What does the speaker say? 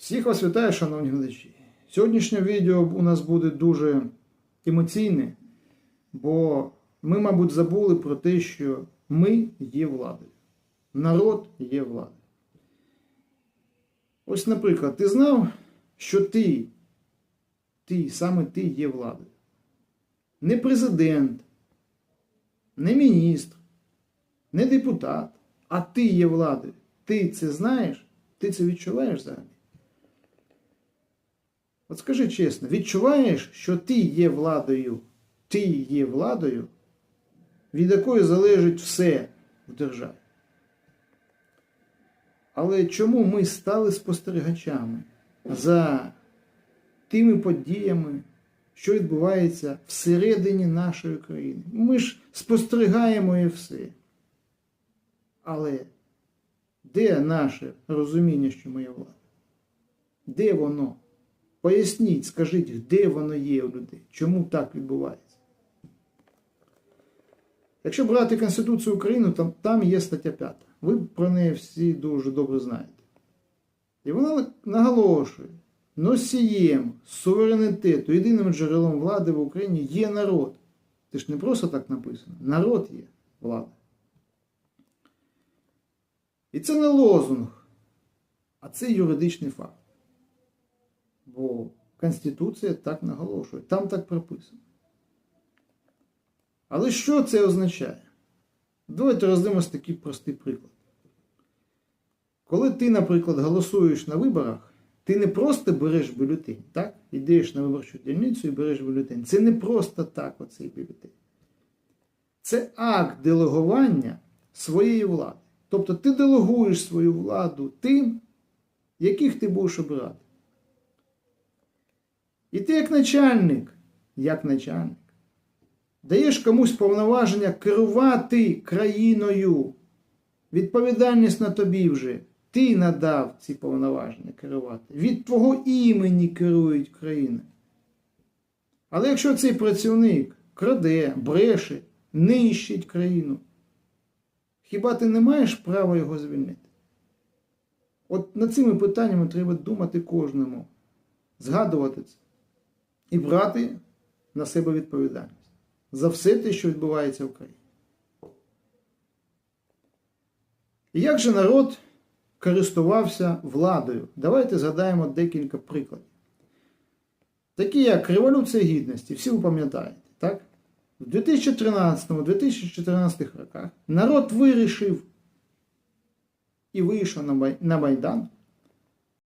Всіх вас вітаю, шановні глядачі. Сьогоднішнє відео у нас буде дуже емоційне, бо ми, мабуть, забули про те, що ми є владою. Народ є владою. Ось, наприклад, ти знав, що ти, ти, саме ти є владою. Не президент, не міністр, не депутат, а ти є владою. Ти це знаєш? Ти це відчуваєш взагалі? От скажи чесно, відчуваєш, що ти є владою, ти є владою, від якої залежить все в державі. Але чому ми стали спостерігачами за тими подіями, що відбувається всередині нашої країни? Ми ж спостерігаємо і все. Але де наше розуміння, що ми є влада? Де воно? Поясніть, скажіть, де воно є у людей? Чому так відбувається? Якщо брати Конституцію України, то там є стаття 5. Ви про неї всі дуже добре знаєте. І вона наголошує, носієм суверенітету, єдиним джерелом влади в Україні є народ. Це ж не просто так написано. Народ є влада. І це не лозунг, а це юридичний факт. Бо Конституція так наголошує, там так прописано. Але що це означає? Давайте роздивимось такий простий приклад. Коли ти, наприклад, голосуєш на виборах, ти не просто береш бюлетень, так? Ідеш на виборчу дільницю і береш бюлетень. Це не просто так оцей бюлетень. Це акт делегування своєї влади. Тобто ти делегуєш свою владу тим, яких ти будеш обирати. І ти як начальник, як начальник, даєш комусь повноваження керувати країною. Відповідальність на тобі вже. Ти надав ці повноваження керувати. Від твого імені керують країни. Але якщо цей працівник краде, бреше, нищить країну, хіба ти не маєш права його звільнити? От над цими питаннями треба думати кожному, згадувати це і брати на себе відповідальність за все те, що відбувається в країні. І як же народ користувався владою? Давайте згадаємо декілька прикладів. Такі як Революція Гідності, всі ви пам'ятаєте, так? В 2013-2014 роках народ вирішив і вийшов на Майдан